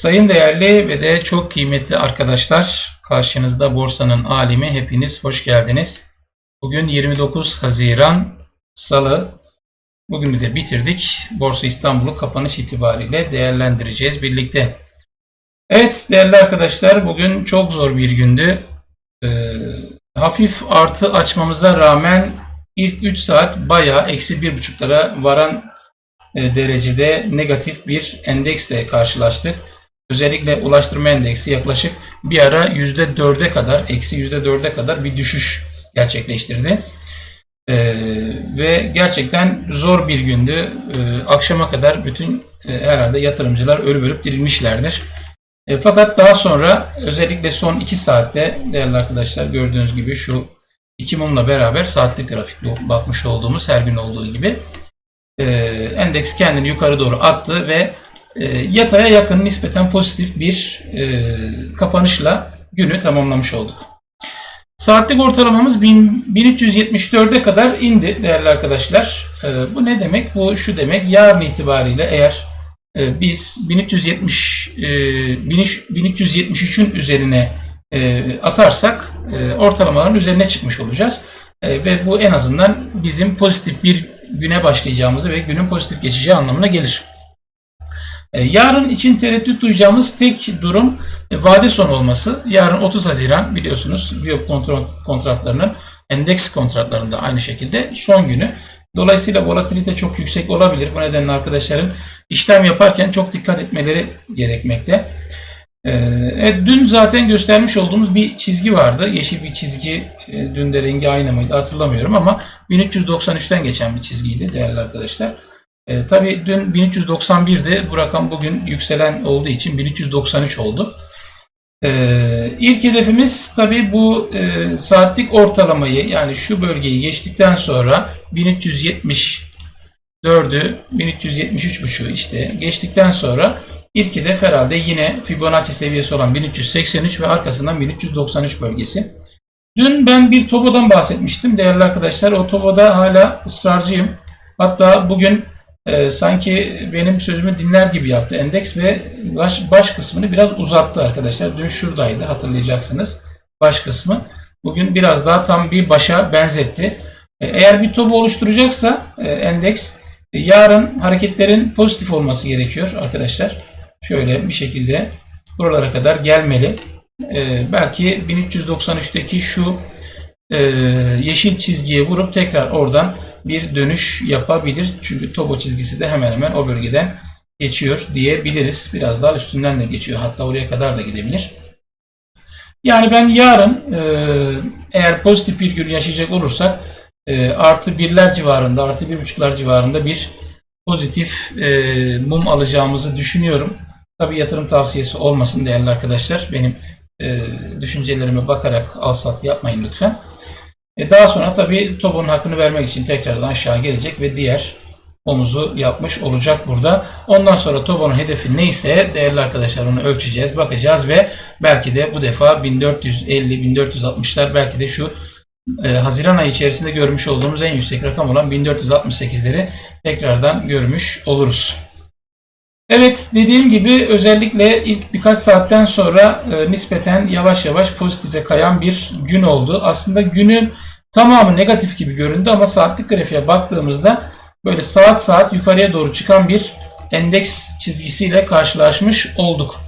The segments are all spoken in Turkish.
Sayın değerli ve de çok kıymetli arkadaşlar, karşınızda borsanın alimi hepiniz hoş geldiniz. Bugün 29 Haziran Salı. Bugünü de bitirdik. Borsa İstanbul'u kapanış itibariyle değerlendireceğiz birlikte. Evet değerli arkadaşlar bugün çok zor bir gündü. Ee, hafif artı açmamıza rağmen ilk 3 saat bayağı eksi 1.5'lara varan e, derecede negatif bir endeksle karşılaştık. Özellikle ulaştırma endeksi yaklaşık bir ara %4'e kadar, eksi %4'e kadar bir düşüş gerçekleştirdi. Ee, ve gerçekten zor bir gündü. Ee, akşama kadar bütün e, herhalde yatırımcılar ölüp ölüp dirilmişlerdir. E, fakat daha sonra özellikle son 2 saatte değerli arkadaşlar gördüğünüz gibi şu iki mumla beraber saatlik grafik bu bakmış olduğumuz her gün olduğu gibi e, endeks kendini yukarı doğru attı ve yataya yakın nispeten pozitif bir e, kapanışla günü tamamlamış olduk. Saatlik ortalamamız 1000 1374'e kadar indi değerli arkadaşlar. E, bu ne demek? Bu şu demek. Yarın itibariyle eğer e, biz 1370 e, 1373'ün üzerine e, atarsak e, ortalamaların üzerine çıkmış olacağız. E, ve bu en azından bizim pozitif bir güne başlayacağımızı ve günün pozitif geçeceği anlamına gelir. E, yarın için tereddüt duyacağımız tek durum e, vade sonu olması. Yarın 30 Haziran biliyorsunuz Biop kontratlarının endeks kontratlarında aynı şekilde son günü. Dolayısıyla volatilite çok yüksek olabilir. Bu nedenle arkadaşların işlem yaparken çok dikkat etmeleri gerekmekte. Ee, dün zaten göstermiş olduğumuz bir çizgi vardı. Yeşil bir çizgi. E, dün de rengi aynı mıydı hatırlamıyorum ama 1393'ten geçen bir çizgiydi değerli arkadaşlar. E, tabii dün 1391'di. Bu rakam bugün yükselen olduğu için 1393 oldu. E, ilk hedefimiz tabii bu e, saatlik ortalamayı yani şu bölgeyi geçtikten sonra 1374'ü 1373.5'u işte geçtikten sonra ilk hedef herhalde yine Fibonacci seviyesi olan 1383 ve arkasından 1393 bölgesi. Dün ben bir Tobo'dan bahsetmiştim değerli arkadaşlar. O Tobo'da hala ısrarcıyım. Hatta bugün e, sanki benim sözümü dinler gibi yaptı endeks ve baş, baş kısmını biraz uzattı arkadaşlar. Dün şuradaydı hatırlayacaksınız baş kısmı. Bugün biraz daha tam bir başa benzetti. E, eğer bir topu oluşturacaksa e, endeks e, yarın hareketlerin pozitif olması gerekiyor arkadaşlar. Şöyle bir şekilde buralara kadar gelmeli. E, belki 1393'teki şu e, yeşil çizgiye vurup tekrar oradan bir dönüş yapabilir. Çünkü Tobo çizgisi de hemen hemen o bölgeden geçiyor diyebiliriz. Biraz daha üstünden de geçiyor. Hatta oraya kadar da gidebilir. Yani ben yarın e, eğer pozitif bir gün yaşayacak olursak e, artı birler civarında, artı bir buçuklar civarında bir pozitif e, mum alacağımızı düşünüyorum. Tabi yatırım tavsiyesi olmasın değerli arkadaşlar. Benim düşüncelerime bakarak al sat yapmayın lütfen. E daha sonra tabii topun hakkını vermek için tekrardan aşağı gelecek ve diğer omuzu yapmış olacak burada. Ondan sonra Tobo'nun hedefi neyse değerli arkadaşlar onu ölçeceğiz, bakacağız ve belki de bu defa 1450-1460'lar belki de şu e, Haziran ayı içerisinde görmüş olduğumuz en yüksek rakam olan 1468'leri tekrardan görmüş oluruz. Evet dediğim gibi özellikle ilk birkaç saatten sonra e, nispeten yavaş yavaş pozitife kayan bir gün oldu. Aslında günün tamamı negatif gibi göründü ama saatlik grafiğe baktığımızda böyle saat saat yukarıya doğru çıkan bir endeks çizgisiyle karşılaşmış olduk.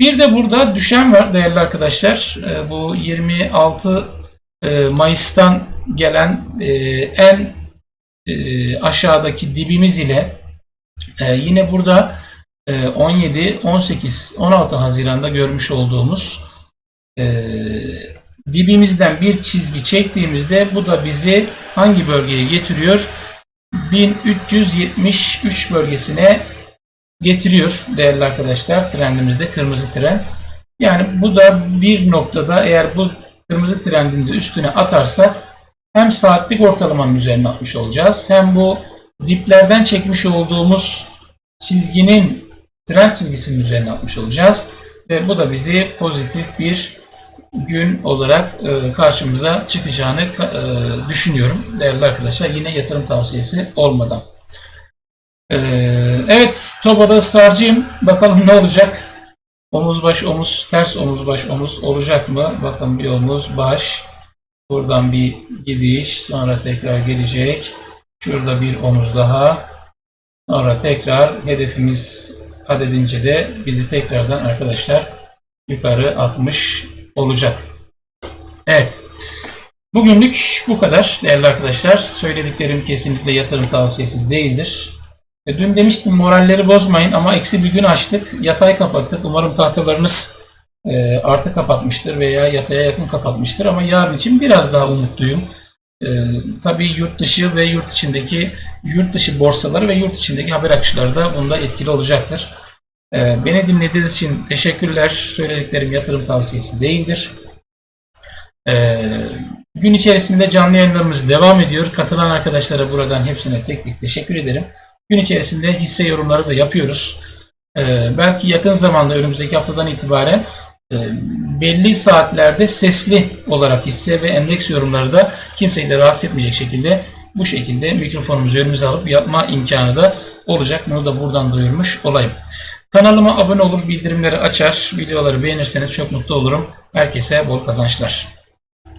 Bir de burada düşen var değerli arkadaşlar. E, bu 26 e, Mayıs'tan gelen e, en e, aşağıdaki dibimiz ile yine burada 17, 18, 16 Haziran'da görmüş olduğumuz dibimizden bir çizgi çektiğimizde bu da bizi hangi bölgeye getiriyor? 1373 bölgesine getiriyor değerli arkadaşlar trendimizde kırmızı trend. Yani bu da bir noktada eğer bu kırmızı trendin üstüne atarsa hem saatlik ortalamanın üzerine atmış olacağız hem bu diplerden çekmiş olduğumuz çizginin trend çizgisinin üzerine atmış olacağız. Ve bu da bizi pozitif bir gün olarak e, karşımıza çıkacağını e, düşünüyorum değerli arkadaşlar. Yine yatırım tavsiyesi olmadan. E, evet Toba'da ısrarcıyım. Bakalım ne olacak. Omuz baş omuz ters omuz baş omuz olacak mı? Bakın bir omuz baş. Buradan bir gidiş. Sonra tekrar gelecek. Şurada bir omuz daha. Sonra tekrar hedefimiz kat edince de bizi tekrardan arkadaşlar yukarı atmış olacak. Evet. Bugünlük bu kadar değerli arkadaşlar. Söylediklerim kesinlikle yatırım tavsiyesi değildir. E, Dün demiştim moralleri bozmayın ama eksi bir gün açtık. Yatay kapattık. Umarım tahtalarınız e, artı kapatmıştır veya yataya yakın kapatmıştır ama yarın için biraz daha umutluyum. E, tabii yurt dışı ve yurt içindeki yurt dışı borsaları ve yurt içindeki haber akışları da bunda etkili olacaktır. E, beni dinlediğiniz için teşekkürler. Söylediklerim yatırım tavsiyesi değildir. E, gün içerisinde canlı yayınlarımız devam ediyor. Katılan arkadaşlara buradan hepsine tek tek teşekkür ederim. Gün içerisinde hisse yorumları da yapıyoruz. E, belki yakın zamanda önümüzdeki haftadan itibaren e, belli saatlerde sesli olarak hisse ve endeks yorumları da kimseyi de rahatsız etmeyecek şekilde bu şekilde mikrofonumuzu önümüze alıp yapma imkanı da olacak. Bunu da buradan duyurmuş olayım. Kanalıma abone olur, bildirimleri açar, videoları beğenirseniz çok mutlu olurum. Herkese bol kazançlar.